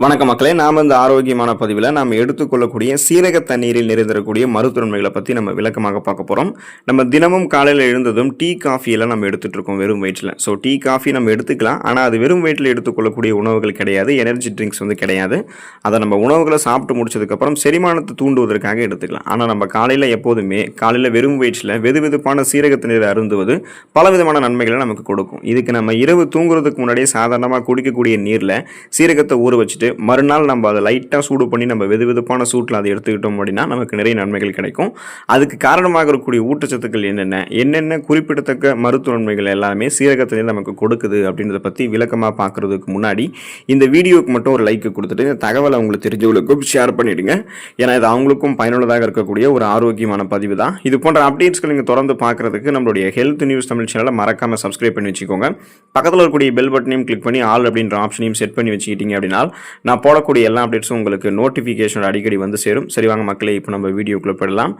வணக்கம் மக்களே நாம் இந்த ஆரோக்கியமான பதிவில் நாம் எடுத்துக்கொள்ளக்கூடிய சீரக தண்ணீரில் நிறைந்திருக்கக்கூடிய மருத்துவன்மைகளை பற்றி நம்ம விளக்கமாக பார்க்க போகிறோம் நம்ம தினமும் காலையில் எழுந்ததும் டீ காஃபியெல்லாம் நம்ம எடுத்துகிட்டு இருக்கோம் வெறும் வயிற்றில். ஸோ டீ காஃபி நம்ம எடுத்துக்கலாம். ஆனால் அது வெறும் வயிற்றில் எடுத்துக்கொள்ளக்கூடிய உணவுகள் கிடையாது. எனர்ஜி ட்ரிங்க்ஸ் வந்து கிடையாது. அதை நம்ம உணவுகளை சாப்பிட்டு முடிச்சதுக்கப்புறம் செரிமானத்தை தூண்டுவதற்காக எடுத்துக்கலாம். ஆனால் நம்ம காலையில் எப்போதுமே காலையில் வெறும் வயிற்றில் வெது வெதுப்பான சீரக தண்ணீரை அருந்துவது பல விதமான நன்மைகளை நமக்கு கொடுக்கும். இதுக்கு நம்ம இரவு தூங்குறதுக்கு முன்னாடியே சாதாரணமாக குடிக்கக்கூடிய நீரில் சீரகத்தை ஊற வச்சுட்டு மறுநாள் நம்ம அதை லைட்டாக சூடு பண்ணி நம்ம வெது வெதுப்பான சூட்டில் அதை எடுத்துக்கிட்டோம் அப்படின்னா நமக்கு நிறைய நன்மைகள் கிடைக்கும். அதுக்கு காரணமாக இருக்கக்கூடிய ஊட்டச்சத்துக்கள் என்னென்ன? என்னென்ன குறிப்பிடத்தக்க மருத்துவ நன்மைகள் எல்லாமே சீரகத்திலே நமக்கு கொடுக்குது அப்படின்றத பற்றி விளக்கமாக பார்க்குறதுக்கு முன்னாடி இந்த வீடியோவுக்கு மட்டும் ஒரு லைக் கொடுத்துட்டு இந்த தகவலை உங்களுக்கு தெரிஞ்சவங்களுக்கும் ஷேர் பண்ணிவிடுங்க ஏன்னா இது அவங்களுக்கும் பயனுள்ளதாக இருக்கக்கூடிய ஒரு ஆரோக்கியமான பதிவு தான். இது போன்ற அப்டேட்ஸ்கள் நீங்கள் தொடர்ந்து பார்க்குறதுக்கு நம்மளுடைய ஹெல்த் நியூஸ் தமிழ் சேனலை மறக்காமல் சப்ஸ்கிரைப் பண்ணி வச்சுக்கோங்க. பக்கத்தில் இருக்கக்கூடிய பெல் பட்டனையும் கிளிக் பண்ணி ஆல் அப்படின்ற ஆப்ஷனையும் செட் பண்ணி வச்சுக்கிட்டீங்க அப்படின்னா நான் போடக்கூடிய எல்லா அப்டேட்ஸும் உங்களுக்கு நோட்டிஃபிகேஷன் அடிக்கடி வந்து சேரும். சரி வாங்க மக்களே இப்போ நம்ம வீடியோக்குள்ளே போயிடலாம்.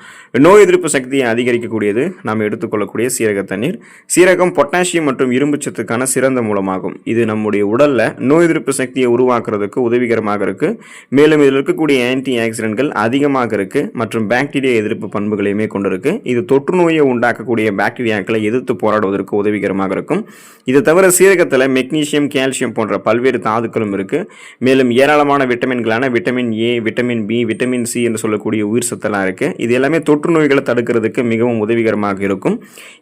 நோய் எதிர்ப்பு சக்தியை அதிகரிக்கக்கூடியது நாம் எடுத்துக்கொள்ளக்கூடிய சீரக தண்ணீர். சீரகம் பொட்டாசியம் மற்றும் இரும்பு சத்துக்கான சிறந்த மூலமாகும். இது நம்முடைய உடலில் நோய் எதிர்ப்பு சக்தியை உருவாக்குறதுக்கு உதவிகரமாக இருக்கு. மேலும் இதில் இருக்கக்கூடிய ஆன்டி ஆக்சிடென்ட்கள் அதிகமாக இருக்குது மற்றும் பாக்டீரியா எதிர்ப்பு பண்புகளையுமே கொண்டிருக்கு. இது தொற்று நோயை உண்டாக்கக்கூடிய பாக்டீரியாக்களை எதிர்த்து போராடுவதற்கு உதவிகரமாக இருக்கும். இது தவிர சீரகத்தில் மெக்னீசியம் கால்சியம் போன்ற பல்வேறு தாதுக்களும் இருக்குது மேலும் ஏராளமான விட்டமின்களான vitamin A vitamin B vitamin C என்று சொல்லக்கூடிய உயிர் சத்தெல்லாம் இருக்குது இது எல்லாமே தொற்று நோய்களை தடுக்கிறதுக்கு மிகவும் உதவிகரமாக இருக்கும்.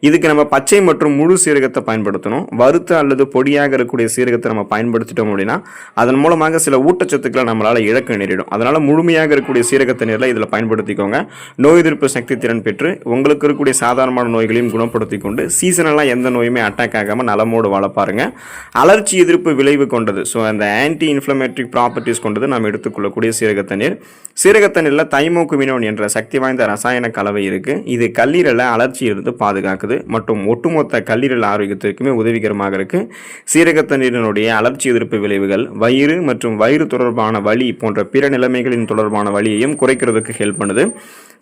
இதுக்கு நம்ம பச்சை மற்றும் முழு சீரகத்தை பயன்படுத்தணும். வறுத்த அல்லது பொடியாக இருக்கக்கூடிய சீரகத்தை நம்ம பயன்படுத்திட்டோம் அப்படின்னா அதன் மூலமாக சில ஊட்டச்சத்துக்களை நம்மளால் இழக்க நேரிடும். அதனால் முழுமையாக இருக்கக்கூடிய சீரகத்தை நேரில் இதில் பயன்படுத்திக்கோங்க. நோய் எதிர்ப்பு சக்தி திறன் பெற்று உங்களுக்கு இருக்கக்கூடிய சாதாரணமான நோய்களையும் குணப்படுத்தி கொண்டு சீசனெல்லாம் எந்த நோயுமே அட்டாக் ஆகாமல் நலமோடு வாழ பாருங்கள் அலர்ச்சி எதிர்ப்பு விளைவு கொண்டது. ஸோ அந்த ஆன்டி இன்ஃப்ளமேட்ரி ப்ராப்பர்ட்டிஸ் கொண்டது நாம் எடுத்துக்கொள்ளக்கூடிய சீரகத்தண்ணீர் தண்ணீர் சீரக தண்ணீரில் என்ற சக்தி வாய்ந்த ரசாயன கலவை இருக்குது இது கல்லீரலை அலர்ச்சியிலிருந்து பாதுகாக்குது மற்றும் ஒட்டுமொத்த கல்லீரல் ஆரோக்கியத்திற்குமே உதவிகரமாக இருக்குது சீரகத்தண்ணீரினுடைய அலர்ச்சி எதிர்ப்பு விளைவுகள் வயிறு மற்றும் வயிறு தொடர்பான வலி போன்ற பிற நிலைமைகளின் தொடர்பான வலியையும் குறைக்கிறதுக்கு ஹெல்ப் பண்ணுது.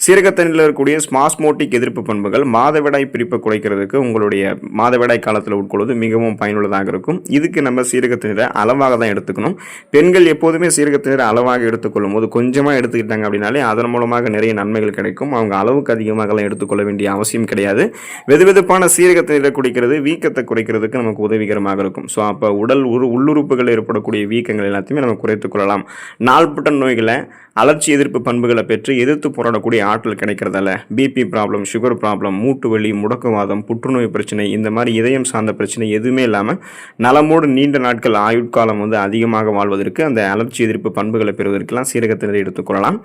சீரகத்தண்ணில் இருக்கக்கூடிய ஸ்மாஸ்மோட்டிக் எதிர்ப்பு பண்புகள் மாதவிடாய் பிரிப்பை குறைக்கிறதுக்கு உங்களுடைய மாதவிடாய் காலத்தில் உட்கொள்வது மிகவும் பயனுள்ளதாக இருக்கும். இதுக்கு நம்ம சீரகத்தண்ணீரை அளவாக தான் எடுத்துக்கணும். பெண்கள் எப்போதுமே சீரகத்தண்ணீரை அளவாக எடுத்துக்கொள்ளும் போது கொஞ்சமாக எடுத்துக்கிட்டாங்க அப்படின்னாலே அதன் மூலமாக நிறைய நன்மைகள் கிடைக்கும். அவங்க அளவுக்கு அதிகமாகலாம் எடுத்துக்கொள்ள வேண்டிய அவசியம் கிடையாது. வெதுவெதுப்பான சீரகத்தண்ணீரை குடிக்கிறது வீக்கத்தை குறைக்கிறதுக்கு நமக்கு உதவிகரமாக இருக்கும். ஸோ அப்போ உடல் உரு உள்ளுறுப்புகள் ஏற்படக்கூடிய வீக்கங்கள் எல்லாத்தையுமே நம்ம குறைத்துக் கொள்ளலாம். நாள்பட்ட நோய்களை அலர்ச்சி எதிர்ப்பு பண்புகளை பெற்று எதிர்த்து போராடக்கூடிய ஆற்றல் கிடைக்கிறதால பிபி ப்ராப்ளம் சுகர் ப்ராப்ளம் மூட்டு வலி முடக்குவாதம் புற்றுநோய் பிரச்சனை இந்த மாதிரி இதயம் சார்ந்த பிரச்சனை எதுவுமே இல்லாமல் நலமோடு நீண்ட நாட்கள் ஆயுட்காலம் வந்து அதிகமாக வாழ்வதற்கு அந்த அலர்ச்சி எதிர்ப்பு பண்புகளை பெறுவதற்கெல்லாம் சீரகத்தினரை எடுத்துக்கொள்ளலாம்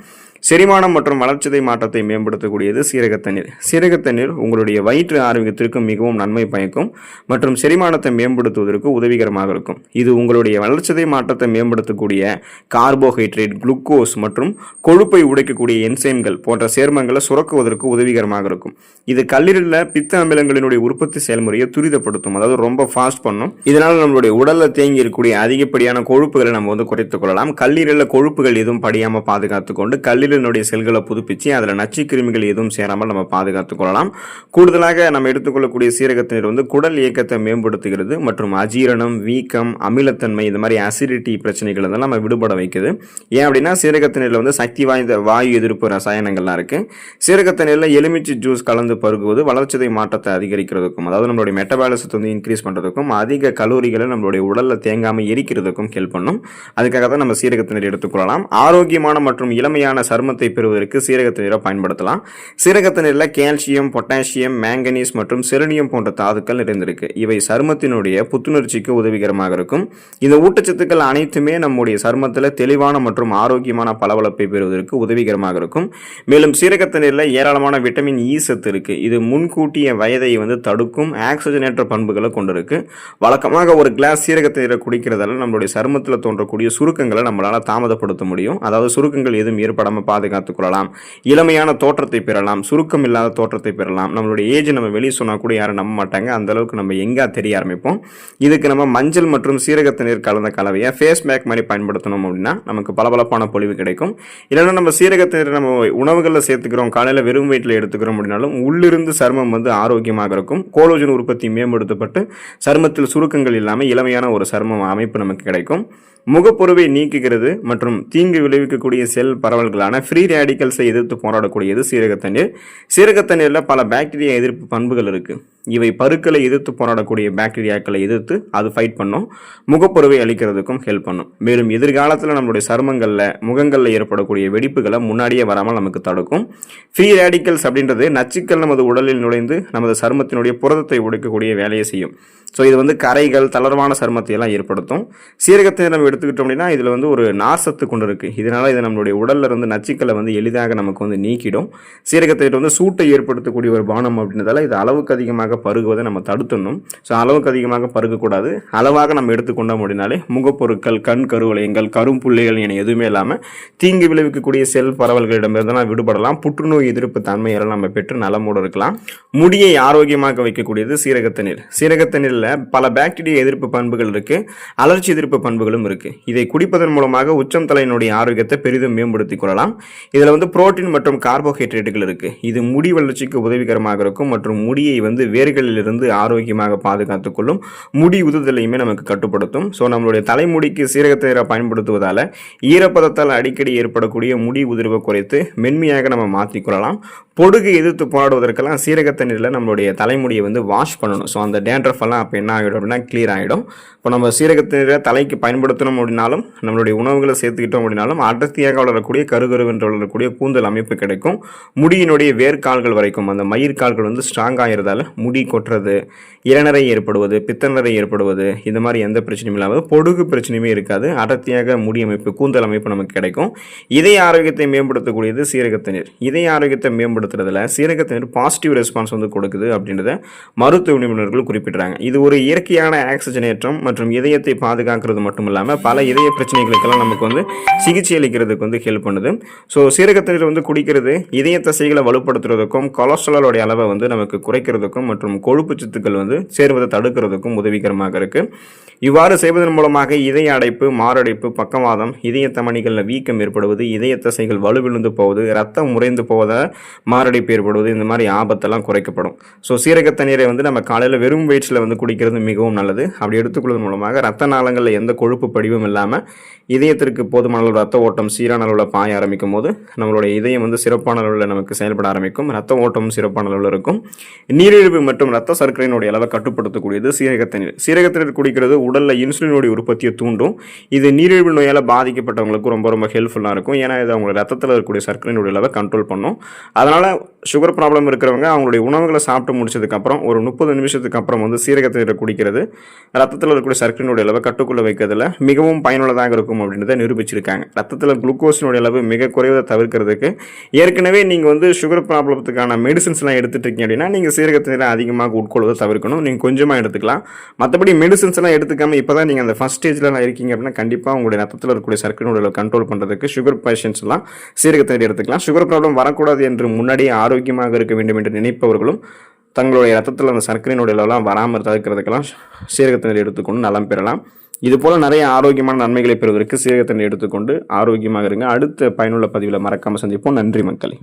செரிமானம் மற்றும் வளர்ச்சிதை மாற்றத்தை மேம்படுத்தக்கூடியது சீரகத்தண்ணீர் சீரகத்தண்ணீர் உங்களுடைய வயிற்று ஆரோக்கியத்திற்கும் மிகவும் நன்மை பயக்கும் மற்றும் செரிமானத்தை மேம்படுத்துவதற்கு உதவிகரமாக இருக்கும். இது உங்களுடைய வளர்ச்சிதை மாற்றத்தை மேம்படுத்தக்கூடிய கார்போஹைட்ரேட் குளுக்கோஸ் மற்றும் கொழுப்பை உடைக்கக்கூடிய என்சைம்கள் போன்ற சேர்மங்களை சுரக்குவதற்கு உதவிகரமாக இருக்கும். இது கல்லீரலில் பித்த அமிலங்களினுடைய உற்பத்தி செயல்முறையை துரிதப்படுத்தும். அதாவது ரொம்ப ஃபாஸ்ட் பண்ணும். இதனால் நம்மளுடைய உடலில் தேங்கி இருக்கக்கூடிய அதிகப்படியான கொழுப்புகளை நம்ம வந்து குறைத்துக் கொள்ளலாம். கல்லீரலில் கொழுப்புகள் எதுவும் படியாமல் பாதுகாத்து கொண்டு கல்லீரலினுடைய செல்களை புதுப்பிச்சு அதில் நச்சு கிருமிகள் எதுவும் சேராமல் நம்ம பாதுகாத்துக் கொள்ளலாம். கூடுதலாக நம்ம எடுத்துக்கொள்ளக்கூடிய சீரகத்தினர் வந்து குடல் இயக்கத்தை மேம்படுத்துகிறது மற்றும் அஜீரணம் வீக்கம் அமிலத்தன்மை இந்த மாதிரி அசிடிட்டி பிரச்சனைகள் இதெல்லாம் நம்ம விடுபட வைக்குது. ஏன் அப்படின்னா சீரகத்தினர் சீரகத்தினரில் வந்து சக்தி வாய்ந்த வாயு எதிர்ப்பு ரசாயனங்கள்லாம் இருக்கு. சீரகத்தினரில் எலுமிச்சை ஜூஸ் கலந்து பருகுவது வளர்ச்சிதை மாற்றத்தை அதிகரிக்கிறதுக்கும் அதாவது நம்மளுடைய மெட்டபாலிசத்தை வந்து இன்க்ரீஸ் பண்ணுறதுக்கும் அதிக கலோரிகளை நம்மளுடைய உடலில் தேங்காமல் எரிக்கிறதுக்கும் ஹெல்ப் பண்ணும். அதுக்காக தான் நம்ம சீரகத்தினர் எடுத்துக்கொள்ளலாம். ஆரோக்கியமான மற்றும் இளமையான சருமத்தை பெறுவதற்கு சீரகத்தண்ணீரை பயன்படுத்தலாம். சீரகத்தண்ணீரில் கால்சியம் பொட்டாசியம் மேங்கனீஸ் மற்றும் செரனியம் போன்ற தாதுக்கள் நிறைந்திருக்கு. இவை சருமத்தினுடைய புத்துணர்ச்சிக்கு உதவிகரமாக இருக்கும். இந்த ஊட்டச்சத்துக்கள் அனைத்துமே நம்முடைய சருமத்தில் தெளிவான மற்றும் ஆரோக்கியமான பல பளபளப்பை பெறுவதற்கு உதவிகரமாக இருக்கும். மேலும் சீரகத்தினரில் ஏராளமான விட்டமின் இ e சத்து இருக்கு. இது முன்கூட்டிய வயதை வந்து தடுக்கும் ஆக்சிஜனேற்ற பண்புகளை கொண்டிருக்கு. வழக்கமாக ஒரு கிளாஸ் சீரகத்தினரை குடிக்கிறதால நம்மளுடைய சருமத்தில் தோன்றக்கூடிய சுருக்கங்களை நம்மளால் தாமதப்படுத்த முடியும். அதாவது சுருக்கங்கள் எதுவும் ஏற்படாமல் பாதுகாத்துக் கொள்ளலாம். இளமையான தோற்றத்தை பெறலாம். சுருக்கம் இல்லாத தோற்றத்தை பெறலாம். நம்மளுடைய ஏஜ் நம்ம வெளியே சொன்னால் கூட யாரும் நம்ப மாட்டாங்க. அந்த அளவுக்கு நம்ம எங்கே தெரிய ஆரம்பிப்போம். இதுக்கு நம்ம மஞ்சள் மற்றும் சீரகத்தினர் கலந்த கலவையை ஃபேஸ் பேக் மாதிரி பயன்படுத்தணும் அப்படின்னா நமக்கு பளபளப்பான பொழிவு கிடைக்கும். இல்லைன்னா நம்ம சீரகத்தை நம்ம உணவுகளில் சேர்த்துக்கிறோம். காலையில் வெறும் வயிற்றில் எடுத்துக்கிறோம் அப்படின்னாலும் உள்ளிருந்து சருமம் வந்து ஆரோக்கியமாக இருக்கும். கோலோஜன் உற்பத்தி மேம்படுத்தப்பட்டு சருமத்தில் சுருக்கங்கள் இல்லாமல் இளமையான ஒரு சருமம் அமைப்பு நமக்கு கிடைக்கும். முகப்பொருவை நீக்குகிறது மற்றும் தீங்கு விளைவிக்கக்கூடிய செல் பரவல்களான ஃப்ரீ ரேடிக்கல்ஸை எதிர்த்து போராடக்கூடியது சீரகத்தண்ணீர். சீரகத்தண்ணீரில் பல பாக்டீரியா எதிர்ப்பு பண்புகள் இருக்குது இவை பருக்களை எதிர்த்து போராடக்கூடிய பாக்டீரியாக்களை எதிர்த்து அது ஃபைட் பண்ணும். முகப்பொருவை அளிக்கிறதுக்கும் ஹெல்ப் பண்ணும். மேலும் எதிர்காலத்தில் நம்மளுடைய சருமங்களில் முகங்களில் ஏற்படக்கூடிய வெடிப்புகளை முன்னாடியே வராமல் நமக்கு தடுக்கும். ஃப்ரீ ரேடிக்கல்ஸ் அப்படின்றது நச்சுக்கள் நமது உடலில் நுழைந்து நமது சருமத்தினுடைய புரதத்தை உடைக்கக்கூடிய வேலையை செய்யும். ஸோ இது வந்து கரைகள் தளர்வான சருமத்தை எல்லாம் ஏற்படுத்தும். சீரகத்தை நம்ம எடுத்துக்கிட்டோம் அப்படின்னா இதில் வந்து ஒரு நாசத்து கொண்டு இருக்குது இதனால் இது நம்மளுடைய உடலில் இருந்து நச்சுக்களை வந்து எளிதாக நமக்கு வந்து நீக்கிடும். சீரகத்தை வந்து சூட்டை ஏற்படுத்தக்கூடிய ஒரு பானம் அப்படின்றதால இது அளவுக்கு அதிகமாக பருகுவதை நம்ம தடுத்துடணும். ஸோ அளவுக்கு அதிகமாக பருகக்கூடாது. அளவாக நம்ம எடுத்துக்கொண்டோம் அப்படின்னாலே முகப்பொருட்கள் கண் கருவளையங்கள் கரும்புள்ளிகள் என எதுவுமே இல்லாமல் தீங்கு விளைவிக்கக்கூடிய செல் பரவல்களிடமிருந்தெல்லாம் விடுபடலாம். புற்றுநோய் எதிர்ப்பு தன்மையெல்லாம் நம்ம பெற்று நலமோடு இருக்கலாம். முடியை ஆரோக்கியமாக வைக்கக்கூடியது சீரகத்தண்ணீர் சீரகத்தண்ணீரில் பல பாக்டீரியா எதிர்ப்பு பண்புகள் இருக்கு. அலர்ச்சி எதிர்ப்பு பண்புகளும் இருக்கு. இதை குடிப்பதன் மூலமாக உச்சம் தலையினுடைய ஆரோக்கியத்தை பெரிதும் மேம்படுத்திக் கொள்ளலாம். இதில் வந்து புரோட்டீன் மற்றும் கார்போஹைட்ரேட்டுகள் இருக்குது இது முடி வளர்ச்சிக்கு உதவிகரமாக இருக்கும் மற்றும் முடியை வந்து வேர்களிலிருந்து ஆரோக்கியமாக பாதுகாத்துக் கொள்ளும் முடி உதுதலையுமே நமக்கு கட்டுப்படுத்தும். ஸோ நம்மளுடைய தலைமுடிக்கு சீரகத்தண்ணீரை பயன்படுத்துவதால் ஈரப்பதத்தால் அடிக்கடி ஏற்படக்கூடிய முடி உதிர்வை குறைத்து மென்மையாக நம்ம மாற்றிக்கொள்ளலாம் பொடுகு எதிர்த்து போராடுவதற்கெல்லாம் சீரகத்தண்ணீரில் நம்மளுடைய தலைமுடியை வந்து வாஷ் பண்ணணும். ஸோ அந்த டேண்ட்ரஃப் எல்லாம் அப்போ என்ன ஆகிடும் அப்படின்னா கிளியர் ஆகிடும் இப்போ நம்ம சீரகத்தண்ணீரை தலைக்கு பயன்படுத்தணும் அப்படின்னாலும் நம்மளுடைய உணவுகளை சேர்த்துக்கிட்டோம் அப்படின்னாலும் அடர்த்தியாக வளரக்கூடிய கருகருவென்று வளரக்கூடிய கூந்தல் அமைப்பு கிடைக்கும். முடியினுடைய வேர்க்கால்கள் வரைக்கும் அந்த மயிர்கால்கள் வந்து ஸ்ட்ராங் ஆகிறதால முடி முடி கொட்டுறது இளநரை ஏற்படுவது பித்தநரை ஏற்படுவது இந்த மாதிரி எந்த பிரச்சனையும் இல்லாமல் பொடுகு பிரச்சனையுமே இருக்காது. அடர்த்தியாக முடி அமைப்பு கூந்தல் அமைப்பு நமக்கு கிடைக்கும். இதய ஆரோக்கியத்தை மேம்படுத்தக்கூடியது சீரகத்தினர் இதய ஆரோக்கியத்தை மேம்படுத்துறதுல சீரகத்தினர் பாசிட்டிவ் ரெஸ்பான்ஸ் வந்து கொடுக்குது அப்படின்றத மருத்துவ நிபுணர்கள் குறிப்பிட்றாங்க. இது ஒரு இயற்கையான ஆக்சிஜனேற்றம் மற்றும் இதயத்தை பாதுகாக்கிறது மட்டும் இல்லாமல் பல இதய பிரச்சனைகளுக்கெல்லாம் நமக்கு வந்து சிகிச்சை அளிக்கிறதுக்கு வந்து ஹெல்ப் பண்ணுது. ஸோ சீரகத்தினர் வந்து குடிக்கிறது இதய தசைகளை வலுப்படுத்துறதுக்கும் கொலஸ்ட்ராலோடைய அளவை வந்து நமக்கு குறைக்கிறதுக்கும் மற்றும் மற்றும் கொழுப்பு சத்துக்கள் வந்து சேர்வதை தடுக்கிறதுக்கும் உதவிகரமாக இருக்கு. இவ்வாறு செய்வதன் மூலமாக இதய அடைப்பு மாரடைப்பு பக்கவாதம் இதய தமணிகளில் வீக்கம் ஏற்படுவது இதய தசைகள் வலுவிழுந்து போவது ரத்தம் முறைந்து போவதால் மாரடைப்பு ஏற்படுவது இந்த மாதிரி ஆபத்தெல்லாம் குறைக்கப்படும். ஸோ சீரக தண்ணீரை வந்து நம்ம காலையில் வெறும் வயிற்றில் வந்து குடிக்கிறது மிகவும் நல்லது. அப்படி எடுத்துக்கொள்வதன் மூலமாக ரத்த நாளங்களில் எந்த கொழுப்பு படிவும் இல்லாமல் இதயத்திற்கு போதுமான அளவு ரத்த ஓட்டம் சீரான அளவில் பாய ஆரம்பிக்கும் போது நம்மளுடைய இதயம் வந்து சிறப்பான அளவில் நமக்கு செயல்பட ஆரம்பிக்கும். ரத்த ஓட்டமும் சிறப்பான அளவில் இருக்கும். நீரிழிவு மற்றும் ரத்த சர்க்கரையினுடைய அளவை கட்டுப்படுத்தக்கூடியது சீரக தண்ணீர் சீரக தண்ணீர் குடிக்கிறது உடலில் இன்சுலினுடைய உற்பத்தியை தூண்டும். இது நீரிழிவு நோயால் பாதிக்கப்பட்டவங்களுக்கு ரொம்ப ரொம்ப ஹெல்ப்ஃபுல்லாக இருக்கும். ஏன்னா இது அவங்க ரத்தத்தில் இருக்கக்கூடிய சர்க்கரையினுடைய அளவை கண்ட்ரோல் பண்ணும். அதனால் சுகர் ப்ராப்ளம் இருக்கிறவங்க அவங்களுடைய உணவுகளை சாப்பிட்டு முடிச்சதுக்கப்புறம் ஒரு முப்பது நிமிஷத்துக்கு அப்புறம் வந்து சீரகத்தை குடிக்கிறது. ரத்தத்தில் இருக்கக்கூடிய சர்க்கரையினுடைய அளவை கட்டுக்குள்ளே வைக்கிறதுல மிகவும் பயனுள்ளதாக இருக்கும் அப்படின்றத நிரூபிச்சிருக்காங்க. ரத்தத்தில் குளுக்கோஸினுடைய அளவு மிக குறைவதை தவிர்க்கிறதுக்கு ஏற்கனவே நீங்கள் வந்து சுகர் ப்ராப்ளத்துக்கான மெடிசன்ஸ்லாம் எடுத்துட்டு இருக்கீங்க அப்படின்னா நீங்கள் சீரக அதிகமாக உட்கொள்வதை தவிர்க்கணும். நீங்கள் கொஞ்சமாக எடுத்துக்கலாம். மற்றபடி மெடிசன்ஸ் எல்லாம் எடுத்துக்காமல் இப்போ தான் நீங்கள் அந்த ஃபஸ்ட் ஸ்டேஜில் இருக்கீங்க அப்படின்னா கண்டிப்பாக உங்களுடைய ரத்தத்தில் இருக்கக்கூடிய சர்க்கரையினுடைய அளவு கண்ட்ரோல் பண்ணுறதுக்கு சுகர் பேஷண்ட்ஸ்லாம் சீரகத்தை எடுத்துக்கலாம். சுகர் ப்ராப்ளம் வரக்கூடாது என்று முன்னாடியே ஆரோக்கியமாக இருக்க வேண்டும் என்று நினைப்பவர்களும் தங்களுடைய ரத்தத்தில் அந்த சர்க்கரையினுடைய அளவெல்லாம் வராமல் தவிர்க்கிறதுக்கெல்லாம் சீரகத்தண்ணீர் எடுத்துக்கொண்டு நலம் பெறலாம். இது போல் நிறைய ஆரோக்கியமான நன்மைகளை பெறுவதற்கு சீரகத்தண்ணீர் எடுத்துக்கொண்டு ஆரோக்கியமாக இருங்க. அடுத்த பயனுள்ள பதிவில் மறக்காமல் சந்திப்போம். நன்றி மக்களே.